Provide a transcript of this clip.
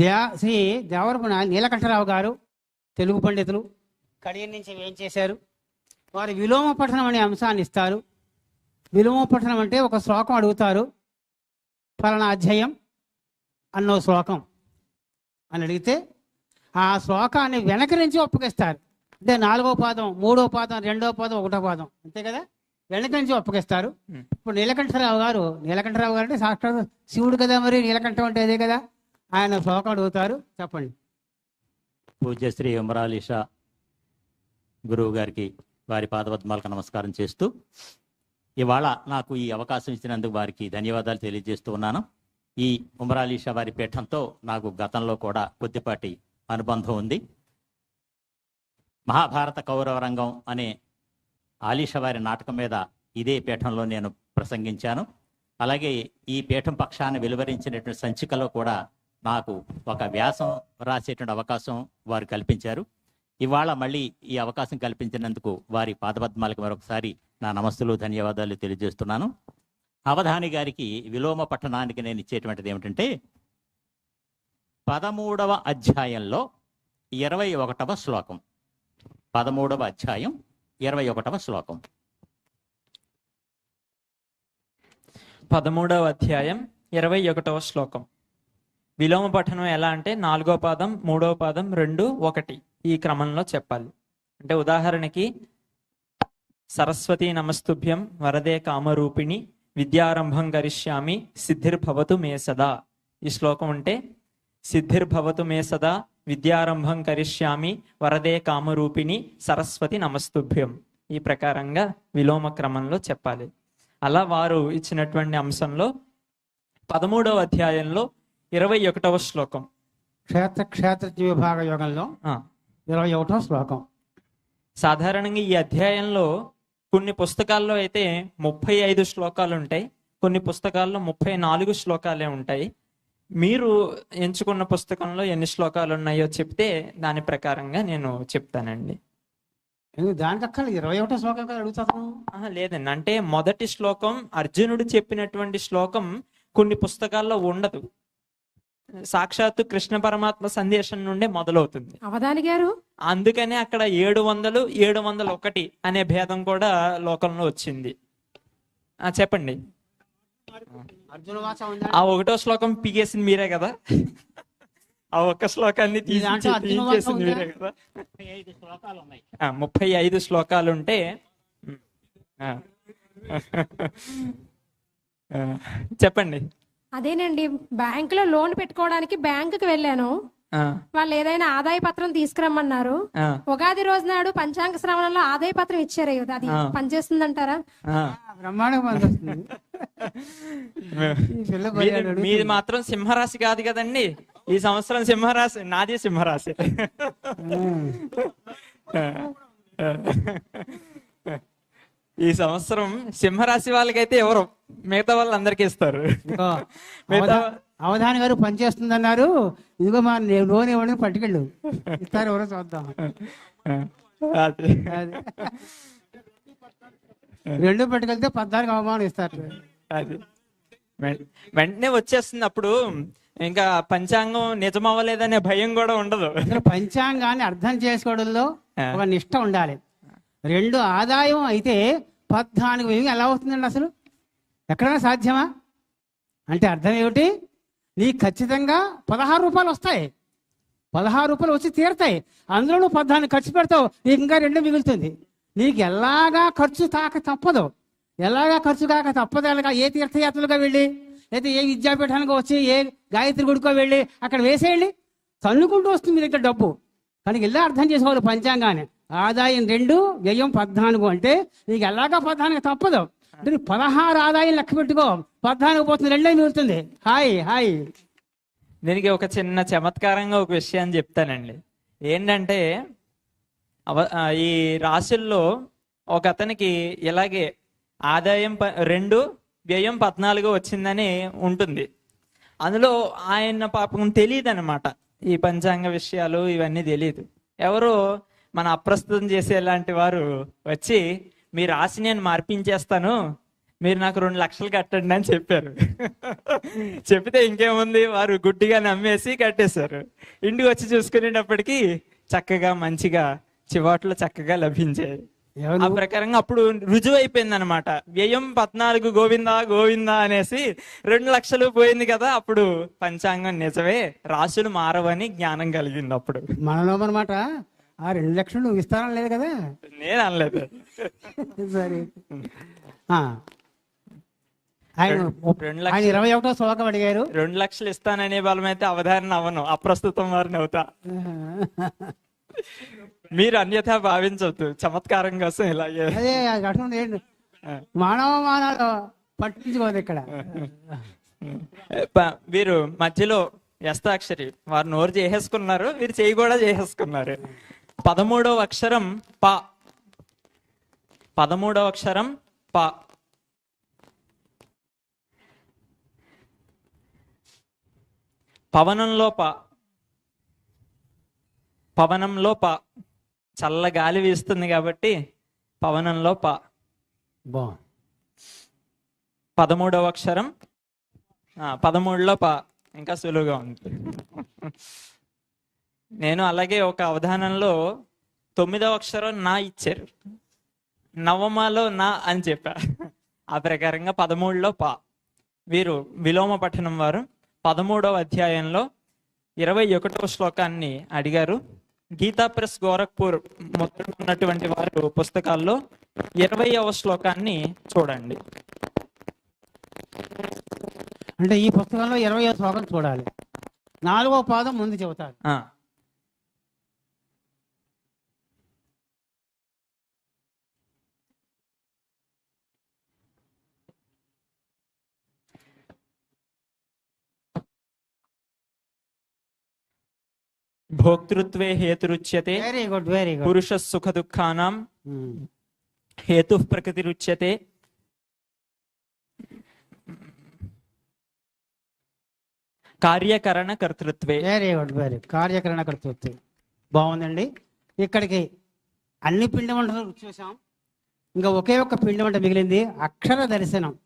They Shri దేవరపున Neelakantharao గారు తెలుగు పండితులు కడియం నుంచి ఏం చేశారు? వారు విలోమ పఠనం అనే అంశాన్ని ఇస్తారు. విలోమ పఠనం అంటే ఒక శ్లోకం అడుగుతారు. ఫలానా అధ్యాయం అన్నో శ్లోకం అని అడిగితే ఆ శ్లోకాన్ని వెనక నుంచి ఒప్పగిస్తారు. అంటే నాలుగో పాదం మూడో పాదం రెండో పాదం ఒకటో పాదం అంతే కదా? వెనక నుంచి ఒప్పగిస్తారు. ఇప్పుడు నీలకంఠరావు గారు నీలకంఠరావు గారు అంటే సాక్షాత్ శివుడు కదా మరి నీలకంఠం అంటే అదే కదా? ఆయన శ్లోకం అడుగుతారు చెప్పండి. పూజ్యశ్రీ ఉమరాలిషా గురువు గారికి వారి పాదపద్మాలకు నమస్కారం చేస్తూ ఇవాళ నాకు ఈ అవకాశం ఇచ్చినందుకు వారికి ధన్యవాదాలు తెలియజేస్తూ ఉన్నాను. ఈ ఉమరాలీషా వారి పీఠంతో నాకు గతంలో కూడా కొద్దిపాటి అనుబంధం ఉంది. మహాభారత కౌరవ రంగం అనే ఆలీష వారి నాటకం మీద ఇదే పీఠంలో నేను ప్రసంగించాను. అలాగే ఈ పీఠం పక్షాన్ని వెలువరించినటువంటి సంచికలో కూడా నాకు ఒక వ్యాసం రాసేటువంటి అవకాశం వారు కల్పించారు. ఇవాళ మళ్ళీ ఈ అవకాశం కల్పించినందుకు వారి పాదపద్మాలకు మరొకసారి నా నమస్తులు ధన్యవాదాలు తెలియజేస్తున్నాను. అవధాని గారికి విలోమ పట్టణానికి నేను ఇచ్చేటువంటిది ఏమిటంటే పదమూడవ అధ్యాయంలో ఇరవై ఒకటవ శ్లోకం. పదమూడవ అధ్యాయం ఇరవై ఒకటవ శ్లోకం. పదమూడవ అధ్యాయం ఇరవై ఒకటవ శ్లోకం. విలోమ పఠనం ఎలా అంటే నాలుగో పాదం మూడో పాదం రెండు ఒకటి ఈ క్రమంలో చెప్పాలి. అంటే ఉదాహరణకి సరస్వతి నమస్తుభ్యం వరదే కామరూపిణి విద్యారంభం కరిష్యామి సిద్ధిర్భవతు మే సదా. ఈ శ్లోకం ఉంటే సిద్ధిర్భవతు మే సదా విద్యారంభం కరిష్యామి వరదే కామరూపిణి సరస్వతి నమస్తుభ్యం. ఈ ప్రకారంగా విలోమ క్రమంలో చెప్పాలి. అలా వారు ఇచ్చినటువంటి అంశంలో పదమూడవ అధ్యాయంలో ఇరవై ఒకటవ శ్లోకం. క్షేత్ర క్షేత్రజ్ఞ విభాగ యోగంలో ఇరవై ఒకటో శ్లోకం. సాధారణంగా ఈ అధ్యాయంలో కొన్ని పుస్తకాల్లో అయితే ముప్పై ఐదు శ్లోకాలు ఉంటాయి. కొన్ని పుస్తకాల్లో ముప్పై నాలుగు శ్లోకాలే ఉంటాయి. మీరు ఎంచుకున్న పుస్తకంలో ఎన్ని శ్లోకాలు ఉన్నాయో చెప్తే దాని ప్రకారంగా నేను చెప్తానండి. ఎందుకు దానికి అక్కడ ఇరవై ఒకటో శ్లోకం అడుగుతాను లేదండి. అంటే మొదటి శ్లోకం అర్జునుడు చెప్పినటువంటి శ్లోకం కొన్ని పుస్తకాల్లో ఉండదు. సాక్షాత్తు కృష్ణ పరమాత్మ సందేశం నుండే మొదలవుతుంది. అవధాని గారు? అందుకనే అక్కడ ఏడు వందలు ఏడు వందల ఒకటి అనే భేదం కూడా లోకంలో వచ్చింది. ఆ చెప్పండి. అర్జున వాచ ఉందా? ఆ ఒకటో శ్లోకం పీకేసింది మీరే కదా. ఆ ఒక్క శ్లోకాన్ని తీసేసింది ఉందా? మీరే కదా. ముప్పై ఐదు శ్లోకాలు ఉన్నాయి. ఆ, ముప్పై ఐదు శ్లోకాలు ఉంటే చెప్పండి. అదేనండి బ్యాంకులో లోన్ పెట్టుకోవడానికి బ్యాంకుకి వెళ్ళాను. ఆ, వాళ్ళు ఏదైనా ఆదాయ పత్రం తీసుకురమ్మన్నారు. ఉగాది రోజు నాడు పంచాంగ శ్రవణంలో ఆదాయ పత్రం ఇచ్చారు కదా అది పనిచేస్తుంది. అడుగుతుంది. మీది మాత్రం సింహరాశి కాదు కదండి. ఈ సంవత్సరం సింహరాశి నాది సింహరాశి. ఈ సంవత్సరం సింహరాశి వాళ్ళకైతే ఎవరు మిగతా వాళ్ళందరికీ ఇస్తారు. ఇదిగో, మిగతా అవధా- అవధాని గారు పనిచేస్తుందన్నారు. ఇదిగో మా లోన్ ఇవ్వడం పట్టుకెళ్ళు. ఇస్తారు ఎవరో చూద్దాం. రెండు పట్టుకెళ్తే పద్నాలుగు అవమానం ఇస్తారు. అది. వెంటనే వచ్చేస్తుంది అప్పుడు ఇంకా పంచాంగం నిజమవ్వలేదనే భయం కూడా ఉండదు. పంచాంగాన్ని అర్థం చేసుకోవడంలో. ఒక నిష్ట ఉండాలి. రెండు ఆదాయం అయితే పద్నాలుగు వెయ్యి ఎలా అవుతుందండి అసలు? ఎక్కడైనా సాధ్యమా? అంటే అర్థం ఏమిటి? నీకు ఖచ్చితంగా పదహారు రూపాయలు వస్తాయి. పదహారు రూపాయలు వచ్చి తీరతాయి. అందులో నువ్వు పద్నాలుగు ఖర్చు పెడతావు నీకు ఇంకా రెండు మిగులుతుంది. నీకు ఎలాగా ఖర్చు తాక తప్పదు. ఎలాగా ఖర్చు కాక తప్పదు ఎలాగా ఏ తీర్థయాత్రలుగా వెళ్ళి లేదా ఏ విద్యాపీఠానికి వచ్చి ఏ గాయత్రి గుడికో వెళ్ళి అక్కడ వేసేయండి. తన్నుకుంటూ వస్తుంది మీ దగ్గర డబ్బు. కానీ ఇలా అర్థం చేసుకోవాలి పంచాంగాన్ని. ఆదాయం రెండు వ్యయం పద్నాలుగు అంటే నీకు ఎలాగ పద్నాలుగు తప్పదు. అంటే పదహారు ఆదాయం లెక్క పెట్టుకో. పద్నాలుగు పోతుంది రెండే మిగులుతుంది. Hi hi. దీనికి ఒక చిన్న చమత్కారంగా ఒక విషయాన్ని చెప్తానండి. ఏంటంటే అవ ఈ రాశుల్లో ఒక అతనికి ఇలాగే ఆదాయం ప- రెండు వ్యయం పద్నాలుగు వచ్చిందని ఉంటుంది. అందులో ఆయన పాపం తెలియదు అనమాట ఈ పంచాంగ విషయాలు ఇవన్నీ తెలియదు. ఎవరో మన అప్రస్తుతం చేసేలాంటి వారు వచ్చి మీ రాశి నేను మార్పించేస్తాను మీరు నాకు రెండు లక్షలు కట్టండి అని చెప్పారు. చెప్తే ఇంకేముంది? వారు గుడ్డిగా నమ్మేసి కట్టేశారు. ఇంటికి వచ్చి చూసుకునేటప్పటికి చక్కగా మంచిగా చివాట్లు చక్కగా లభించాయి. ఆ ప్రకారంగా అప్పుడు రుజువు అయిపోయింది అనమాట వ్యయం పద్నాలుగు గోవిందా గోవిందా అనేసి రెండు లక్షలు పోయింది కదా అప్పుడు పంచాంగం నిజమే రాసులు మారవని జ్ఞానం కలిగింది అప్పుడు. మనలో అనమాట ఆ రెండు లక్షలు నువ్వు ఇస్తానని లేదు కదా? నేను అనలేదు. సరే. ఆయన రెండు- రెండు ఆయన లక్షలు ఇరవై ఒకటో శ్లోకం అడిగారు. రెండు లక్షలు ఇస్తాననే బలమైతే అవధారణ అవ్వను అప్రస్తుతం వారిని అవుతా మీరు అన్యథా భావించవద్దు చమత్కారం కోసం ఇలాగే అదే ఏంటి. మానవ మానవ పట్టించుకోదు ఇక్కడ. ప- వీరు మధ్యలో యస్తాక్షరి వారు నోరు చేసేసుకున్నారు. వీరు చేయి కూడా చేసేసుకున్నారు. పదమూడవ అక్షరం ప. పదమూడవ అక్షరం ప. పవనంలో ప. పవనంలో ప. చల్ల గాలి వీస్తుంది కాబట్టి పవనంలో ప. బాగుంది పదమూడవ అక్షరం పదమూడులో ప. ఇంకా సులువుగా ఉంది. నేను అలాగే ఒక అవధానంలో తొమ్మిదవ అక్షరం నా ఇచ్చారు. నవమాలో నా అని చెప్పా. ఆ ప్రకారంగా పదమూడులో పా. వీరు విలోమ పఠనం వారు పదమూడవ అధ్యాయంలో ఇరవై ఒకటవ శ్లోకాన్ని అడిగారు. గీతా ప్రెస్ గోరఖ్పూర్ మొత్తం ఉన్నటువంటి వారు పుస్తకాల్లో ఇరవైవ శ్లోకాన్ని చూడండి. అంటే ఈ పుస్తకంలో ఇరవై శ్లోకం చూడాలి. నాలుగో పాదం ముందు చెబుతారు భోక్తృత్వే హేతురుచ్యతే వెరీ గుడ్ వెరీ గుడ్ పురుష సుఖ దుఃఖానాం హేతు ప్రకృతిరుచ్యతే. కార్యకరణ కర్తృత్వే వెరీ గుడ్ వెరీ కార్యకరణ కర్తృత్వం బాగుందండి. ఇక్కడికి అన్ని పిండి వంటలు చూసాం. ఇంకా ఒకే ఒక్క పిండి వంట మిగిలింది అక్షర దర్శనం.